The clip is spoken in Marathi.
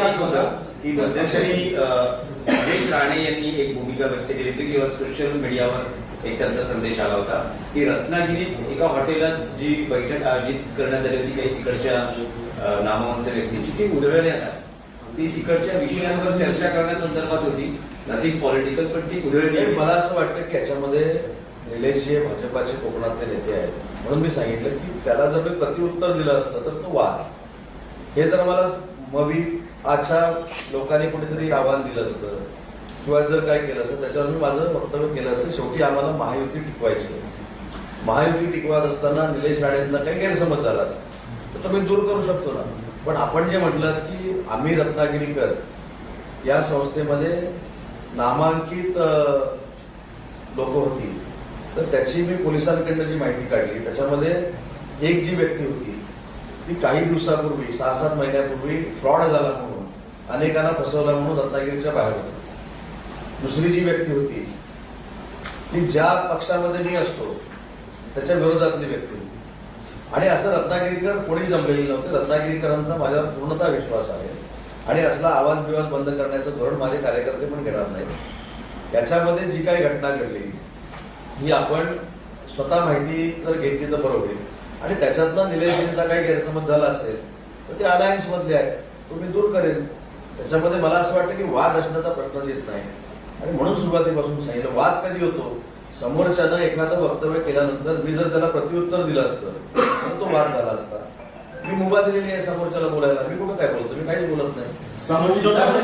होतं की मध्यंतरी अं, निलेश राणे यांनी एक भूमिका व्यक्त केली होती किंवा सोशल मीडियावर एक त्यांचा संदेश आला होता की रत्नागिरीत एका हॉटेलात जी बैठक आयोजित करण्यात आली होती काही तिकडच्या नामवंत व्यक्तींची ती उधळण्यात आली ती तिकडच्या विषयांवर चर्चा करण्यासंदर्भात होती नथिंग पॉलिटिकल पण ती उधळली मला असं वाटतं की याच्यामध्ये निलेश हे भाजपाचे कोकणातले नेते आहेत. म्हणून मी सांगितलं की त्याला जर मी प्रतिउत्तर दिलं असतं तर तो वाद हे जर मला मवी आजच्या लोकांनी कुठेतरी आव्हान दिलं असतं. किंवा जर काय केलं असतं त्याच्यावर मी माझं वक्तव्य केलं असतं. शेवटी आम्हाला महायुती टिकवायचं. महायुती टिकवत असताना निलेश राणेंचा काही गैरसमज झाला असेल तर तो मी दूर करू शकतो ना. पण आपण जे म्हटलं की आम्ही रत्नागिरीकर या संस्थेमध्ये नामांकित लोक होती. तर त्याची मी पोलिसांकडनं जी माहिती काढली त्याच्यामध्ये एक जी व्यक्ती होती ती काही दिवसापूर्वी सहा सात महिन्यापूर्वी फ्रॉड झाला म्हणून अनेकांना फसवला म्हणून रत्नागिरीच्या बाहेर होती. दुसरी जी व्यक्ती होती ती ज्या पक्षामध्ये मी असतो त्याच्या विरोधातली व्यक्ती होती. आणि असं रत्नागिरीकर कोणी जमलेलं नव्हते. रत्नागिरीकरांचा माझ्यावर पूर्णतः विश्वास आहे. आणि असला आवाज बिवाज बंद करण्याचं धोरण माझे कार्यकर्ते पण घेणार नाही याच्यामध्ये जी काही घटना घडली ही आपण स्वतः माहिती जर घेतली तर बरोबर आणि त्याच्यातनं निलेशजींचा काही गैरसमज झाला असेल तर ते अलायन्स मधले आहे तो मी दूर करेन. त्याच्यामध्ये मला असं वाटतं की वाद असण्याचा प्रश्नच येत नाही. आणि म्हणून सुरुवातीपासून सांगितलं वाद कधी होतो? समोरच्यानं एखादं वक्तव्य केल्यानंतर मी जर त्याला प्रत्युत्तर दिलं असतं तर तो वाद झाला असता. मी मुभा दिलेली आहे समोरच्याला बोलायला. मी कुठं काय बोलतो? मी काहीच बोलत नाही.